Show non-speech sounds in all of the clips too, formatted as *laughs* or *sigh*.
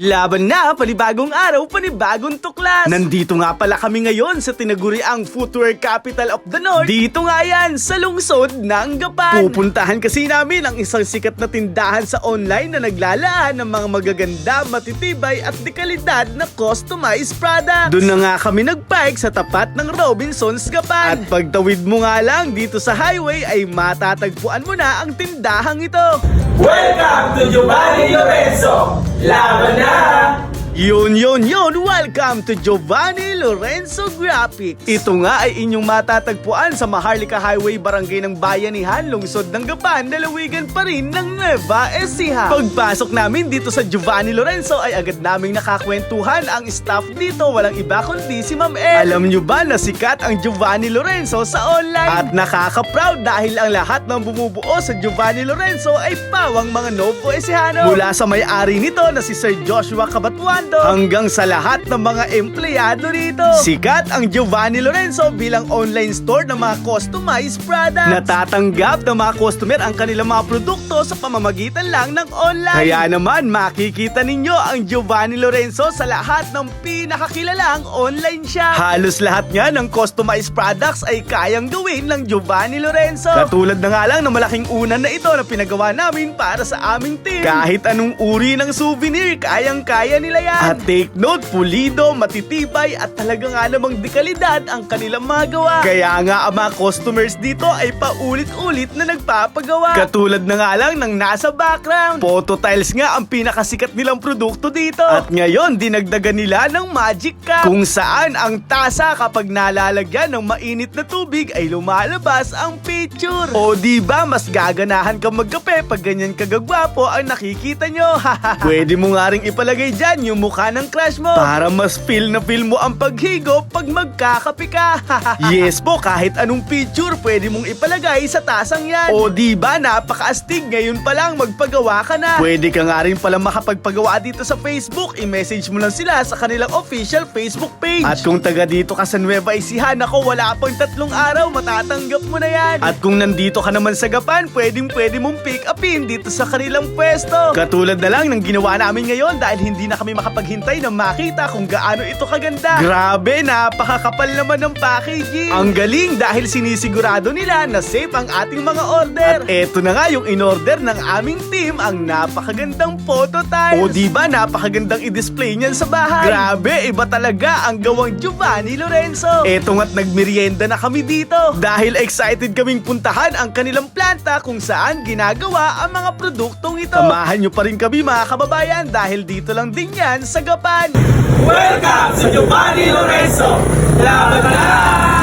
Laban na, panibagong araw, panibagong tuklas. Nandito nga pala kami ngayon sa tinaguriang footwear capital of the North. Dito nga yan, sa lungsod ng Gapan. Pupuntahan kasi namin ang isang sikat na tindahan sa online na naglalaan ng mga magaganda, matitibay at dekalidad na customized product. Doon na nga kami nagpark sa tapat ng Robinsons Gapan. At pagtawid mo nga lang dito sa highway ay matatagpuan mo na ang tindahang ito. Welcome to Giovanni Lorenzo! Laban na! Yun, yun, yun! Welcome to Giovanni Lorenzo Graphics! Ito nga ay inyong matatagpuan sa Maharlika Highway, Barangay ng Bayanihan, Lungsod ng Gapan, Lalawigan pa rin ng Nueva Ecija. Pagpasok namin dito sa Giovanni Lorenzo ay agad naming nakakwentuhan ang staff dito, walang iba kundi si Ma'am El. Alam nyo ba na sikat ang Giovanni Lorenzo sa online? At nakaka-proud dahil ang lahat ng bumubuo sa Giovanni Lorenzo ay pawang mga Novo Ecijano. Mula sa may-ari nito na si Sir Joshua Cabatuando hanggang sa lahat ng mga empleyado rito. Sikat ang Giovanni Lorenzo bilang online store ng mga customized products. Natatanggap ng mga customer ang kanilang mga produkto sa pamamagitan lang ng online. Kaya naman makikita ninyo ang Giovanni Lorenzo sa lahat ng pinakakilalang online shop. Halos lahat nga ng customized products ay kayang gawin ng Giovanni Lorenzo. Katulad na nga lang ng malaking unan na ito na pinagawa namin para sa aming team. Kahit anong uri ng souvenir, kayang-kaya nila yan. At take note, pulido, matitibay at talaga nga namang dekalidad ang kanilang mga gawa. Kaya nga ang mga customers dito ay paulit-ulit na nagpapagawa. Katulad na nga lang ng nasa background. Photo tiles nga ang pinakasikat nilang produkto dito. At ngayon, dinagdagan nila ng magic cup. Kung saan ang tasa kapag nalalagyan ng mainit na tubig ay lumalabas ang picture. O di ba mas gaganahan ka magkape pag ganyan kagagwapo ang nakikita nyo. *laughs* Pwede mo nga rin ipalagay dyan yung mukha ng crush mo. Para mas feel na feel mo ang paghigo pag magkakape ka. *laughs* yes po, kahit anong picture pwede mong ipalagay sa tasang yan. O di ba napakaastig ngayon pa lang magpagawa ka na. Pwede ka nga rin pala makapagpagawa dito sa Facebook. I-message mo lang sila sa kanilang official Facebook page. At kung taga dito ka sa Nueva Ecija, ako wala pang tatlong araw, matatanggap mo na yan. At kung nandito ka naman sa Gapan, pwedeng pwede mong pick upin dito sa kanilang pwesto. Katulad na lang ng ginawa namin ngayon dahil hindi na kami makapaghintay na makita kung gaano ito kaganda. Grabe, napakakapal naman ng packaging. Ang galing dahil sinisigurado nila na safe ang ating mga order. At eto na nga yung in-order ng aming team, ang napakagandang photo tiles. O di ba napakagandang i-display niyan sa bahay. Grabe, iba talaga ang gawang Giovanni Lorenzo. Eto nga't nagmerienda na kami dito. Dahil excited kaming puntahan ang kanilang planta kung saan ginagawa ang mga produktong ito. Samahan nyo pa rin kami mga kababayan dahil dito lang din yan sa Gapan. Welcome to Giovanni Lorenzo! Laban na!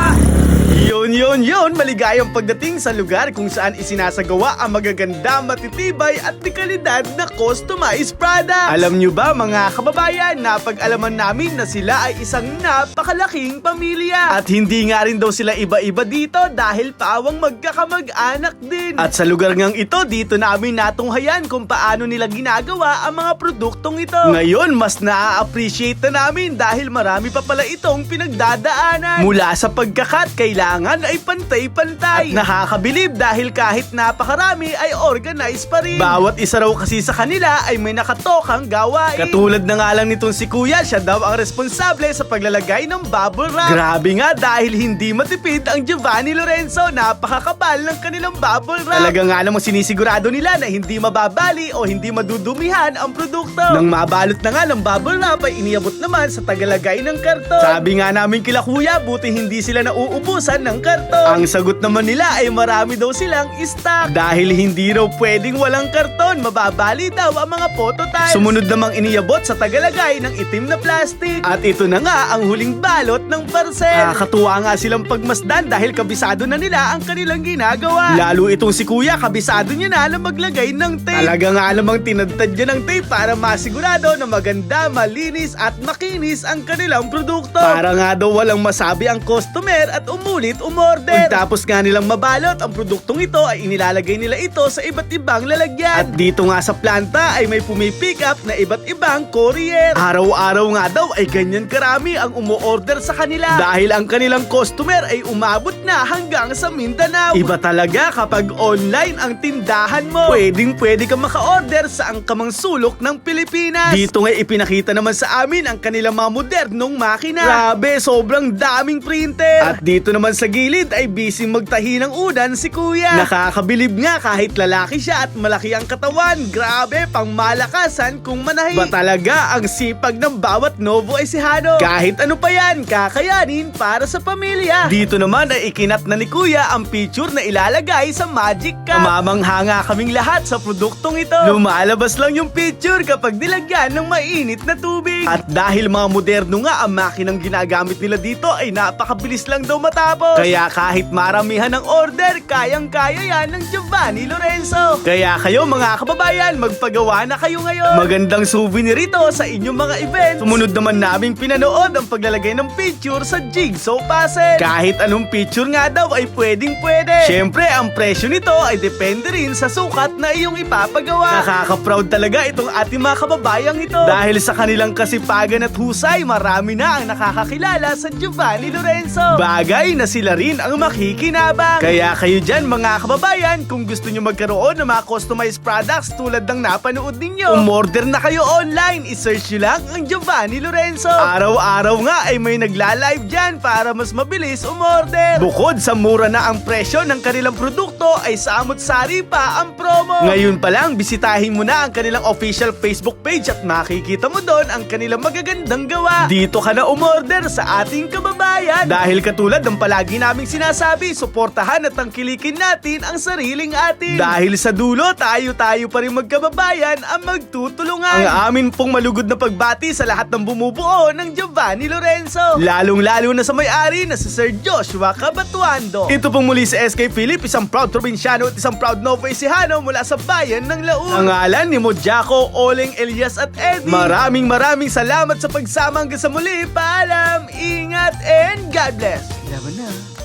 Yun, yun, yun! Maligayang pagdating sa lugar kung saan isinasagawa ang magaganda, matitibay at dekalidad na customized products. Alam nyo ba mga kababayan, napag-alaman namin na sila ay isang napakalaking pamilya. At hindi nga rin daw sila iba-iba dito dahil pawang magkakamag-anak din. At sa lugar ngang ito, dito namin natunghayan kung paano nila ginagawa ang mga produktong ito. Ngayon, mas na-appreciate na namin dahil marami pa pala itong pinagdadaanan. Mula sa pagkakat, kailangan ay pantay-pantay. At nakakabilib dahil kahit napakarami ay organized pa rin. Bawat isa raw kasi sa kanila ay may nakatokang gawain. Katulad na nga lang nitong si Kuya, siya daw ang responsable sa paglalagay ng bubble wrap. Grabe nga dahil hindi matipid ang Giovanni Lorenzo. Napakakabal ng kanilang bubble wrap. Talaga nga namang sinisigurado nila na hindi mababali o hindi madudumihan ang produkto. Nang mabalot na nga ng bubble wrap ay iniabot naman sa tagalagay ng karton. Sabi nga namin kila Kuya, buti hindi sila nauubusan ng karton. Ang sagot naman nila ay marami daw silang stock. Dahil hindi raw pwedeng walang karton, mababali daw ang mga phototypes. Sumunod namang iniabot sa tagalagay ng itim na plastic. At ito na nga ang huling balot ng parcel. Nakakatuwa nga silang pagmasdan dahil kabisado na nila ang kanilang ginagawa. Lalo itong si Kuya, kabisado niya na na maglagay ng tape. Talaga nga namang tinadtad niya ng tape para masigurado na maganda, malinis at makinis ang kanilang produkto. Para nga daw walang masabi ang customer at umulit subalit umorder. Tapos nga nilang mabalot, ang produktong ito ay inilalagay nila ito sa iba't ibang lalagyan. At dito nga sa planta ay may pumipick up na iba't ibang courier. Araw-araw nga daw ay ganyan karami ang umu-order sa kanila. Dahil ang kanilang customer ay umabot na hanggang sa Mindanao. Iba talaga kapag online ang tindahan mo. Pwedeng pwede ka maka-order sa ang kamang sulok ng Pilipinas. Dito nga ipinakita naman sa amin ang kanilang mga modernong makina. Grabe, sobrang daming printer. At dito naman sa gilid ay busy magtahi ng unan si kuya. Nakakabilib nga kahit lalaki siya at malaki ang katawan. Grabe, pang malakasan kung manahi. Ba talaga ang sipag ng bawat Novo Ecijano. Kahit ano pa yan, kakayanin para sa pamilya. Dito naman ay ikinat na ni kuya ang picture na ilalagay sa Magic Cup. Mamangha nga kaming lahat sa produktong ito. Lumalabas lang yung picture kapag nilagyan ng mainit na tubig. At dahil mga moderno nga ang makinang ginagamit nila dito ay napakabilis lang daw matapos. Kaya kahit maramihan ng order, kayang-kaya yan ng Giovanni Lorenzo. Kaya kayo mga kababayan, magpagawa na kayo ngayon. Magandang souvenir ito sa inyong mga events. Sumunod naman naming pinanood ang paglalagay ng picture sa Jigsaw Puzzle. Kahit anong picture nga daw ay pwedeng pwede. Siyempre, ang presyo nito ay depende rin sa sukat na iyong ipapagawa. Nakaka-proud talaga itong ating mga kababayang ito. Dahil sa kanilang kasipagan at husay, marami na ang nakakakilala sa Giovanni Lorenzo. Bagay na sila rin ang makikinabang. Kaya kayo dyan mga kababayan, kung gusto nyo magkaroon ng mga customized products tulad ng napanood ninyo, umorder na kayo online. I-search nyo lang ang Giovanni Lorenzo. Araw-araw nga ay may nagla-live dyan para mas mabilis umorder. Bukod sa mura na ang presyo ng kanilang produkto, ay samot-sari pa ang promo. Ngayon pa lang, bisitahin mo na ang kanilang official Facebook page at makikita mo doon ang kanilang magagandang gawa. Dito ka na umorder sa ating kababayan. Dahil katulad ng palagi naming sinasabi, suportahan at tangkilikin natin ang sariling atin. Dahil sa dulo, tayo-tayo pa rin magkababayan ang magtutulungan. Ang amin pong malugod na pagbati sa lahat ng bumubuo ng Giovanni Lorenzo. Lalong-lalo na sa may-ari na si Sir Joshua Cabatuando. Ito pong muli sa SK Philip, isang proud probinsyano at isang proud Novo Ecijano mula sa bayan ng Laun. Ang ngalan ni Mojako, Oleng, Elias at Eddie. Maraming maraming salamat sa pagsama hanggang sa muli. Paalam, ingat, and God bless. Laban na.